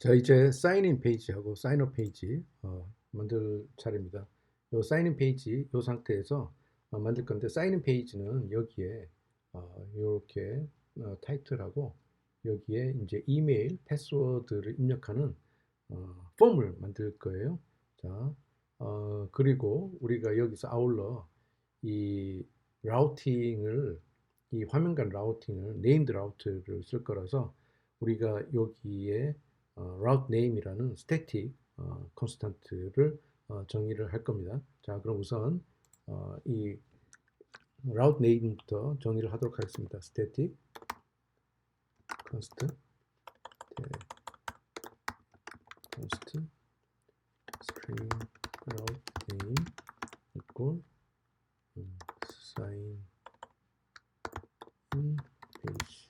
자, 이제 사인인 페이지하고 사인업 페이지 어, 만들 차례입니다. 요 사인인 페이지 요 상태에서 어, 만들 건데 사인인 페이지는 여기에 어, 이렇게 어, 타이틀하고 여기에 이제 이메일, 패스워드를 입력하는 어, 폼을 만들 거예요. 자, 어, 그리고 우리가 여기서 아울러 이 라우팅을 이 화면 간 라우팅을 네임드 라우트를 쓸 거라서 우리가 여기에 어, route name이라는 static 어, constant를 어, 정의를 할 겁니다. 자, 그럼 우선 어, 이 route name부터 정의를 하도록 하겠습니다. static constant const string route name equal 음, sign in page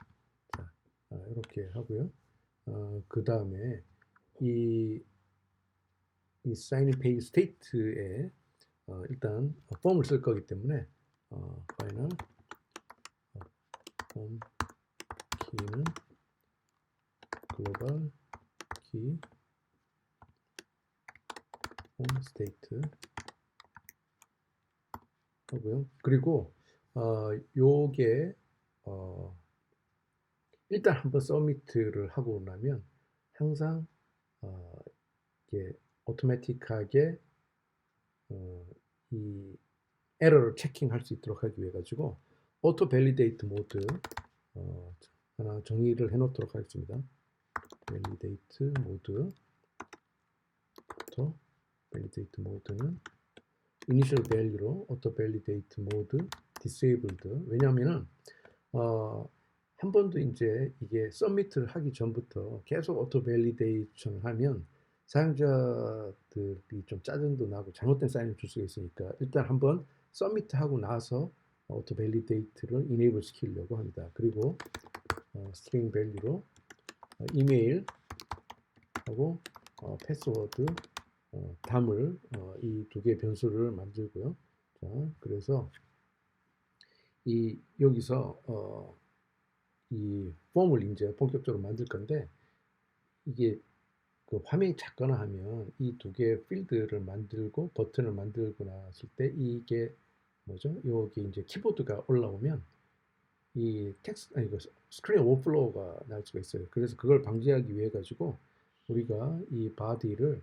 자, 아, 이렇게 하고요. 어, 그 다음에 이, 이 sign page state에 어, 일단 폼을 쓸 거기 때문에 어, 어, 폼 키는 global key 폼 state 하고요. 그리고 어, 요게 어, 일단 한번 서미트를 하고 나면 항상 어, 이게 오토매틱하게 어, 이 에러를 체킹할 수 있도록 하기 위해 가지고 오토 밸리데이트 모드 어, 하나 정의를 해 놓도록 하겠습니다. 밸리데이트 모드 오토 밸리데이트 모드는 이니셜 밸류로 오토 밸리데이트 모드 디세이블드 왜냐하면은 어, 한 번도 이제 이게 서미트를 하기 전부터 계속 오토 밸리데이션을 하면 사용자들이 좀 짜증도 나고 잘못된 사인을 줄 수가 있으니까 일단 한번 서미트 하고 나서 오토 밸리데이트를 이네이블 시키려고 합니다. 그리고 어, 스트링 밸류로 어, 이메일 하고 어, 패스워드 어, 담을 어, 이두 개의 변수를 만들고요. 자, 그래서 이 여기서 어, 이 폼을 이제 본격적으로 만들 건데 이게 그 화면이 작거나 하면 이 두 개의 필드를 만들고 버튼을 만들고 났을 때 이게 뭐죠? 여기 이제 키보드가 올라오면 이 텍스트 아니 그 스크린 오버플로우가 날 수가 있어요. 그래서 그걸 방지하기 위해 가지고 우리가 이 바디를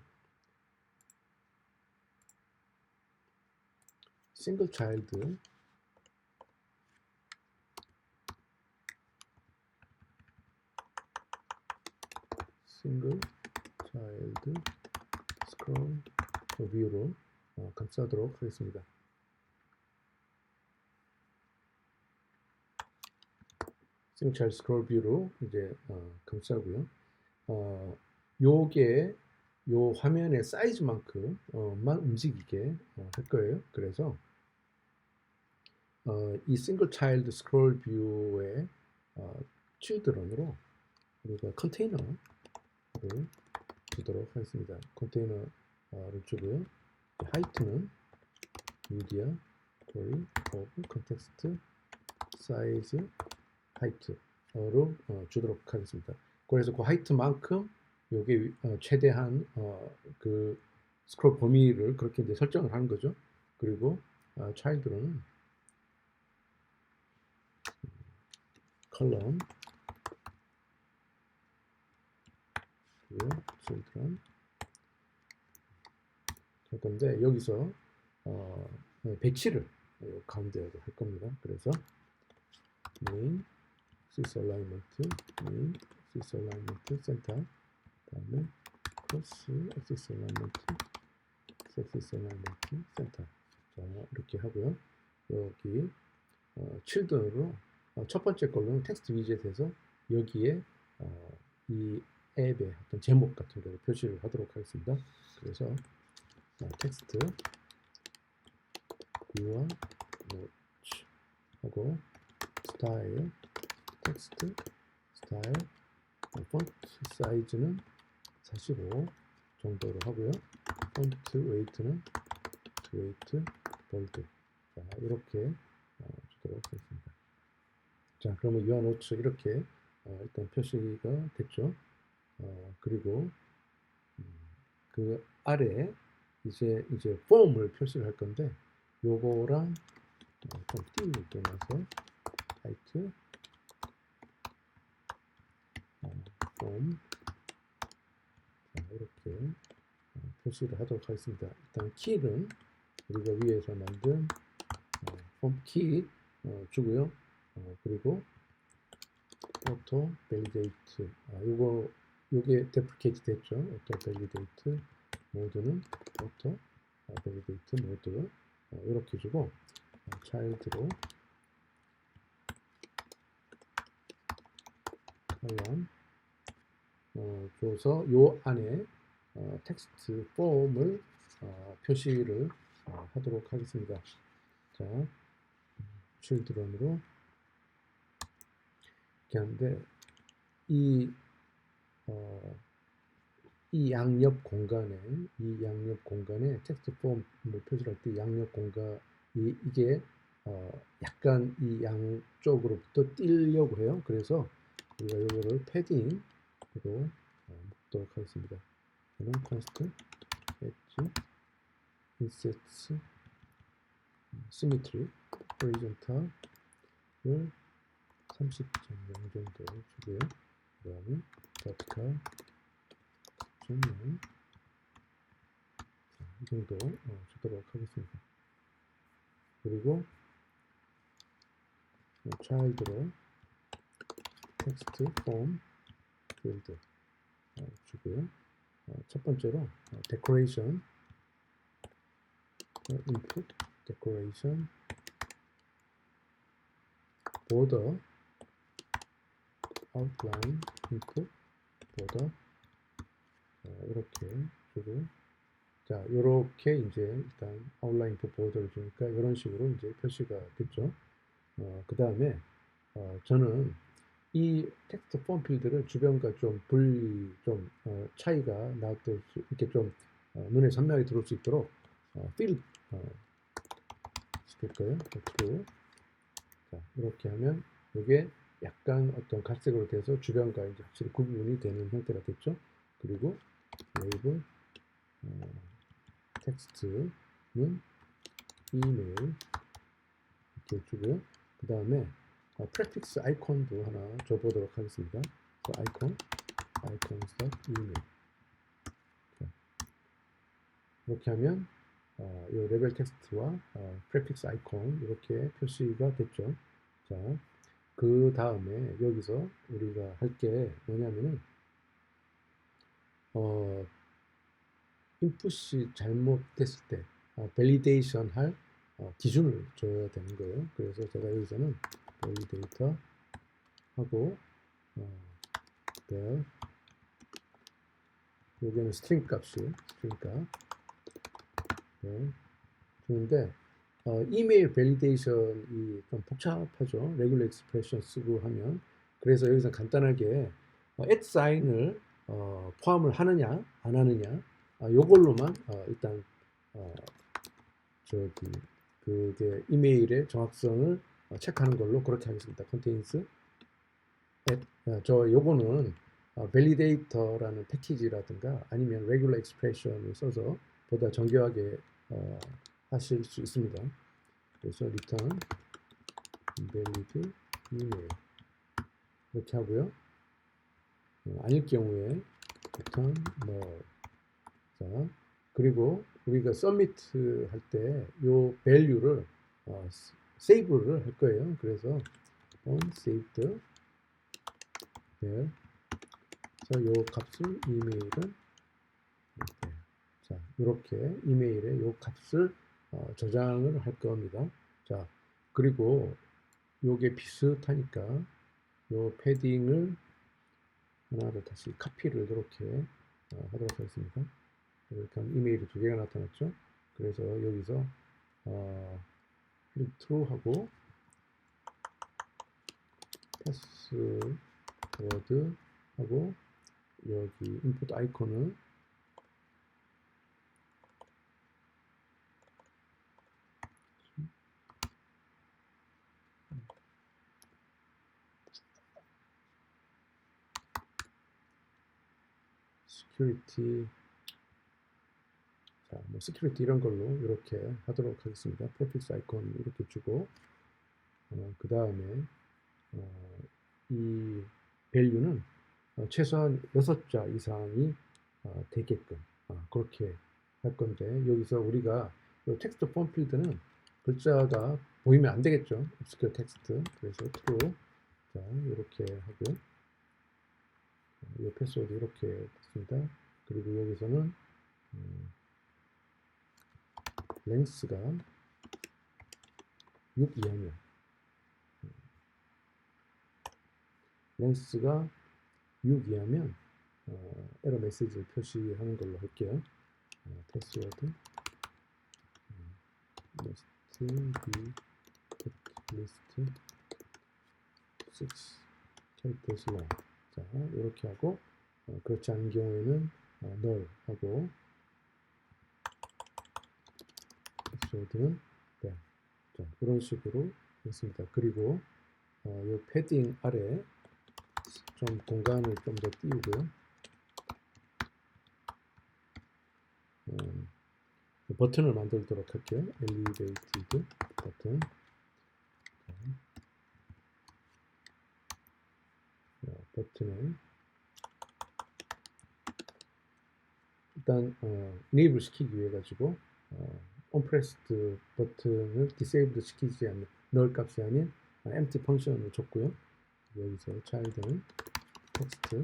싱글 차일드 싱글 차일드 스크롤 뷰로 어, 감싸도록 하겠습니다. 싱글 스크롤 뷰로 이제 어, 감싸고요. 어, 요게 요 화면의 사이즈만큼만 어, 움직이게 어, 할 거예요. 그래서 어, 이 싱글 차일드 스크롤 뷰의 어, 칠드런으로 우리가 컨테이너 를 주도록 하겠습니다. 컨테이너를 주고요. 하이트는 미디어 거리 오브 컨텍스트 사이즈 하이트로 어, 주도록 하겠습니다. 그래서 그 하이트만큼 요게 어, 최대한 어, 그 스크롤 범위를 그렇게 이제 설정을 하는 거죠. 그리고 어, 차일드로는 컬럼 칠드런 할 건데 여기서 어, 배치를 가운데로 할 겁니다. 그래서 main sys alignment main sys alignment center 다음에 크로스 액세스 얼라이먼트 액세스 얼라이먼트 센터 자 이렇게 하고요. 여기 어, 칠드로 어, 첫 번째 걸로는 텍스트 위젯에서 여기에 어, 이 앱의 어떤 제목 같은 거를 표시를 하도록 하겠습니다 그래서 어, 텍스트 뷰와 노치 하고 스타일 텍스트 스타일 폰트 사이즈는 45 정도로 하고요. 폰트 웨이트는 웨이트 볼드 자 이렇게 어, 주도록 하겠습니다. 자 그러면 유아 노츠 이렇게 어, 일단 표시가 됐죠. 어, 그 그리고 음, 그 아래 이제 이제 폼을 표시를 할 건데 요거랑 어, 좀 띄우고 나서 타이트 어, 폼 자, 이렇게 어, 표시를 하도록 하겠습니다. 일단 키는 우리가 위에서 만든 어, 폼키 어, 주고요. 어, 그리고 오토 밸리데이트 아, 요거 요게 데프리케이트 됐죠. 오토 밸리데이트 모드는 오토 밸리데이트 모드 어, 이렇게 주고 어, 차일드로 하얀 어, 줘서 요 안에 어, 텍스트 폼을 어, 표시를 어, 하도록 하겠습니다. 자, 칠드런으로 이렇게 하는데 이, 어, 이 양옆 공간에 이 양옆 공간에 텍스트 폼을 표시할 때 양옆 공간 이, 이게 어, 약간 이 양쪽으로부터 띄려고 해요. 그래서 우리가 이거를 패딩으로 어, 묶도록 하겠습니다. 저는 const 엣지 insets symmetry horizontal을 30.0 정도 주고요. 그 다음에 vertical 10.0이 정도 어, 주도록 하겠습니다. 그리고 child로 텍스트 폼 필드 어, 주고요. 어, 첫 번째로 어, decoration 어, input decoration border outline input border 어, 이렇게 주고 자 이렇게 이제 일단 아웃라인 보더를 주니까 이런 식으로 이제 표시가 됐죠. 어, 그 다음에 어, 저는 이 텍스트 폼 필드를 주변과 좀 분리 좀 어, 차이가 나도 이렇게 좀 어, 눈에 선명하게 들어올 수 있도록 어, 필 어, true. 자 이렇게 하면 이게 약간 어떤 갈색으로 돼서 주변과 이제 확실히 구분이 되는 형태가 됐죠. 그리고 레이블 어, 텍스트는 이메일 이렇게 주고요. 그 다음에 어, 프레픽스 아이콘도 하나 줘보도록 하겠습니다. 그 아이콘, 아이콘 스 이메일. 이렇게 하면 어, 이 레벨 텍스트와 어, 프레픽스 아이콘 이렇게 표시가 됐죠. 자, 그 다음에 여기서 우리가 할 게 뭐냐면은 어, 인풋이 잘못됐을 때 어, 밸리데이션 할 어, 기준을 줘야 되는 거예요. 그래서 제가 여기서는 밸리데이터 하고 어, 여기는 스트링 값이 스트링 값 네, 주는데 어, 이메일 밸리데이션이 좀 복잡하죠. 레귤러 익스프레션 쓰고 하면 그래서 여기서 간단하게 어, at sign을 어, 포함을 하느냐 안 하느냐 아, 요걸로만 어, 일단 어, 저기 그게 이메일의 정확성을 어, 체크하는 걸로 그렇게 하겠습니다. at, 어, 저 요거는 어, validator라는 패키지라든가 아니면 regular expression을 써서 보다 정교하게 어, 하실 수 있습니다. 그래서 return invalid email 이렇게 하고요. 어, 아닐 경우에 return null 자, 그리고 우리가 서미트 할때 요 value를 어, 세이브를 할 거예요. 그래서 on saved there 그래서 요 값을 이메일은 자 이렇게 이메일에 요 값을 어, 저장을 할 겁니다. 자 그리고 요게 비슷하니까 요 패딩을 하나를 다시 카피를 이렇게 어, 하도록 하겠습니다. 이렇게 하면 이메일이 두 개가 나타났죠. 그래서 여기서 어, 트루하고 패스워드 하고 여기 인풋 아이콘을 security 자, 뭐 security 이런 걸로 이렇게 하도록 하겠습니다. prefix 아이콘 이렇게 주고 어, 그 다음에 어, 이 value는 어, 최소한 6자 이상이 어, 되게끔 어, 그렇게 할 건데 여기서 우리가 이 텍스트 폼 필드는 글자가 보이면 안 되겠죠. obscure 텍스트 그래서 true 자 이렇게 하고요. 어, 이 패스워드 이렇게 됐습니다. 그리고 여기서는 음, 랭스가 6 이하면 랭스가 6 이하면 어, 에러 메시지를 표시하는 걸로 할게요. 어, 패스워드 리스트 리스트 6 characters long 자 이렇게 하고 어, 그렇지 않은 경우에는 어, null 하고 패스워드는 네. 자, 그런 식으로 했습니다. 그리고 어, 이 패딩 아래 좀 공간을 좀 더 띄우고요. 음, 버튼을 만들도록 할게요. elevated 버튼. 자, 자, 버튼을 일단 어, enable 시키기 위해 가지고 어, onpressed 버튼을 disable 시키지 않는 null 값이 아닌 어, empty 펑션을 줬고요. 여기서 child는 text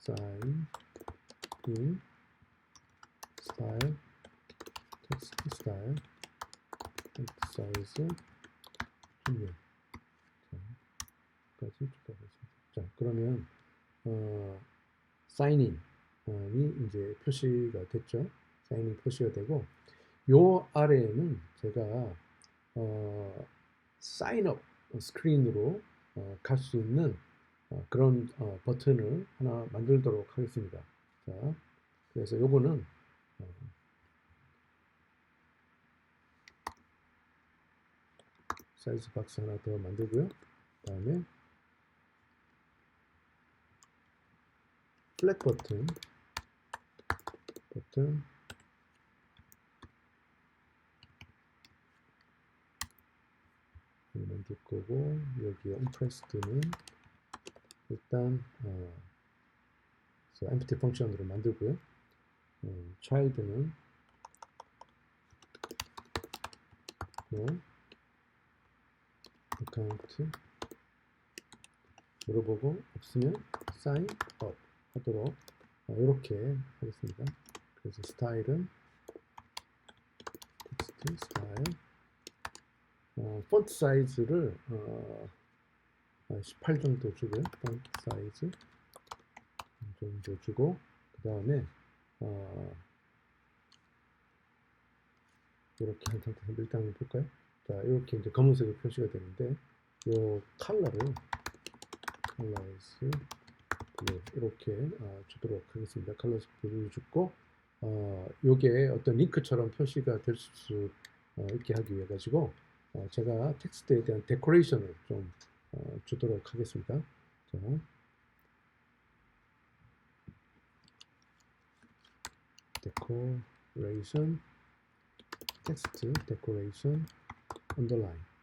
sign in style text style text size 종료 까지 추가하겠습니다. 자 그러면 어, in이 이제 표시가 됐죠. 사인이 표시가 되고 요 아래에는 제가 어, 사인업 스크린으로 어, 갈 수 있는 어, 그런 어, 버튼을 하나 만들도록 하겠습니다. 자, 그래서 요거는 어, 사이즈 박스 하나 더 만들고요. 다음에 플랫 버튼. 버튼. 만들 거고 여기 onpressed는 일단 어, empty 펑션으로 만들고요. 어, child는. 뭐? Account. 물어보고 없으면 sign up 하도록 어, 이렇게 하겠습니다. 그래서 스타일은 텍스트 스타일 어, 폰트 사이즈를 어, 18 정도 주고요. 폰트 사이즈 정도 주고 그 다음에 어, 이렇게 한 상태에서 일단 볼까요? 자 이렇게 이제 검은색으로 표시가 되는데 이 컬러를 컬러스 블 루 이렇게 어, 주도록 하겠습니다. 컬러스 블루 주고 어, 요게 어떤 링크처럼 표시가 될수 어, 있게 하기 위해 가지고 어, 제가 텍스트에 대한 데코레이션을 좀 어, 주도록 하겠습니다. 자, 데코레이션 텍스트 데코레이션 언더라인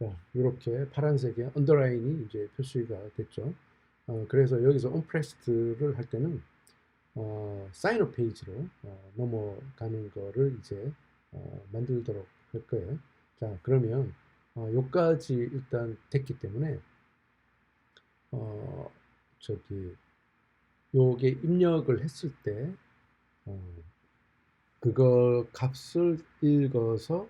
자, 이렇게 파란색의 언더라인이 이제 표시가 됐죠. 어, 그래서 여기서 onpressed를 할 때는 어, 사인업 페이지로 어, 넘어가는 거를 이제 어, 만들도록 할 거예요. 자, 그러면 어, 요까지 일단 됐기 때문에 어, 저기 요게 입력을 했을 때 어, 그거 값을 읽어서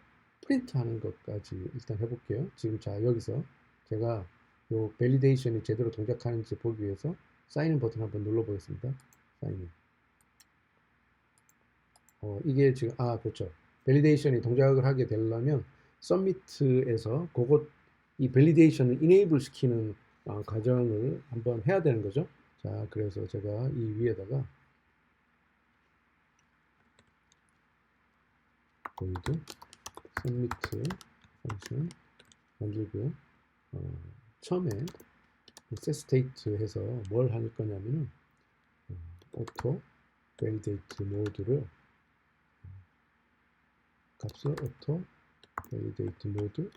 프린트 하는 것까지 일단 해볼게요. 지금 자 여기서 제가 요 밸리데이션이 제대로 동작하는지 보기 위해서 사인 버튼 한번 눌러보겠습니다. 사인. 어, 이게 지금 아 그렇죠. 밸리데이션이 동작을 하게 되려면 서미트에서 그것 이 밸리데이션을 이네이블 시키는 어, 과정을 한번 해야 되는 거죠. 자, 그래서 제가 이 위에다가 보이드 서미트 펑션 만들고요. 어, 처음에 set state 해서 뭘 할 거냐면은 어, auto validate 모드를 값을 auto validate mode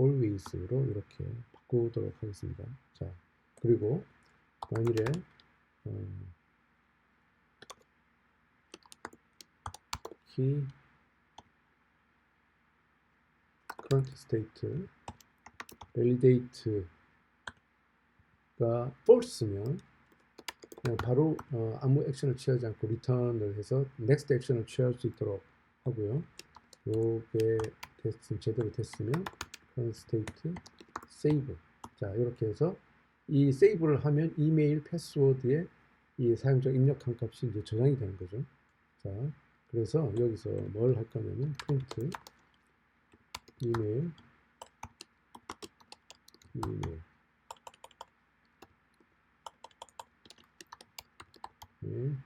always로 이렇게 바꾸도록 하겠습니다. 자, 그리고 만일에 어, key current state validate가 false면 바로 어, 아무 액션을 취하지 않고 return을 해서 next 액션을 취할 수 있도록 하고요. 요게 됐으면 제대로 됐으면 current state save 자 이렇게 해서 이 세이브를 하면 이메일 패스워드에 이 사용자 입력한 값이 이제 저장이 되는 거죠. 자 그래서 여기서 뭘 할 거냐면 print 이메일 이메일 네.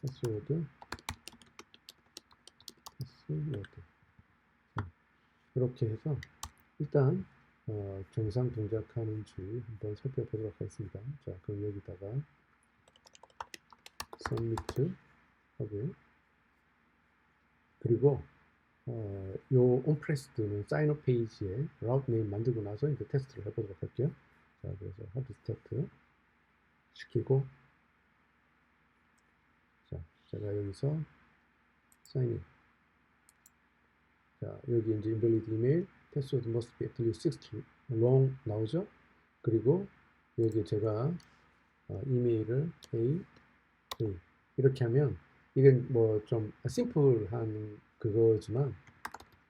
패스워드 패스워드 자, 이렇게 해서 일단 어, 정상 동작하는지 한번 살펴보도록 하겠습니다. 자, 그럼 여기다가 submit 하고요. 그리고 어, 요 onPressed는 사인업 페이지에 라우트 네임 만들고 나서 이제 테스트를 해보도록 할게요. 자, 그래서 하드 스타트 시키고 자, 제가 여기서 사인인 자, 여기 이제 invalid email password must be at least 60 long 나오죠? 그리고 여기 제가 어, 이메일을 A, A 이렇게 하면 이건 뭐좀 심플한 그거지만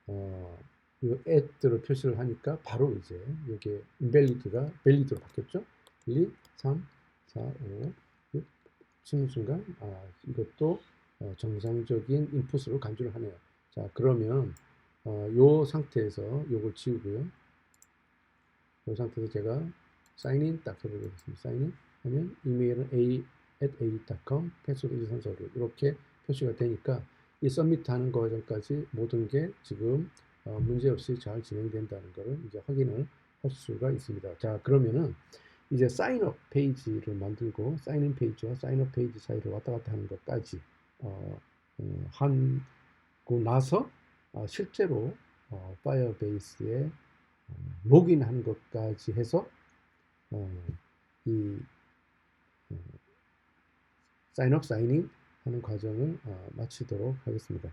어, 이 at를 표시를 하니까 바로 이제 여기 invalid가 valid로 바뀌었죠? 1, 2, 3, 4, 5, 6 치는 순간 아, 이것도 어, 정상적인 인풋으로 간주를 하네요. 자 그러면 어, 요 상태에서 요걸 지우고요. 요 상태에서 제가 사인인 딱 해보겠습니다. 사인인 하면 이메일은 a at a.com 패스워드 1 2 3 4 5 이렇게 표시가 되니까 이 서밋 하는 과정까지 모든 게 지금 어, 문제없이 잘 진행된다는 것을 이제 확인을 할 수가 있습니다. 자 그러면은 이제 사인업 페이지를 만들고 사인인 페이지와 사인업 페이지 사이를 왔다 갔다 하는 것까지 어, 어, 하고 나서 어, 실제로 어, 파이어베이스에 어, 로그인하는 것까지 해서 어, 이 어, 사인업 사인인 하는 과정을 어, 마치도록 하겠습니다.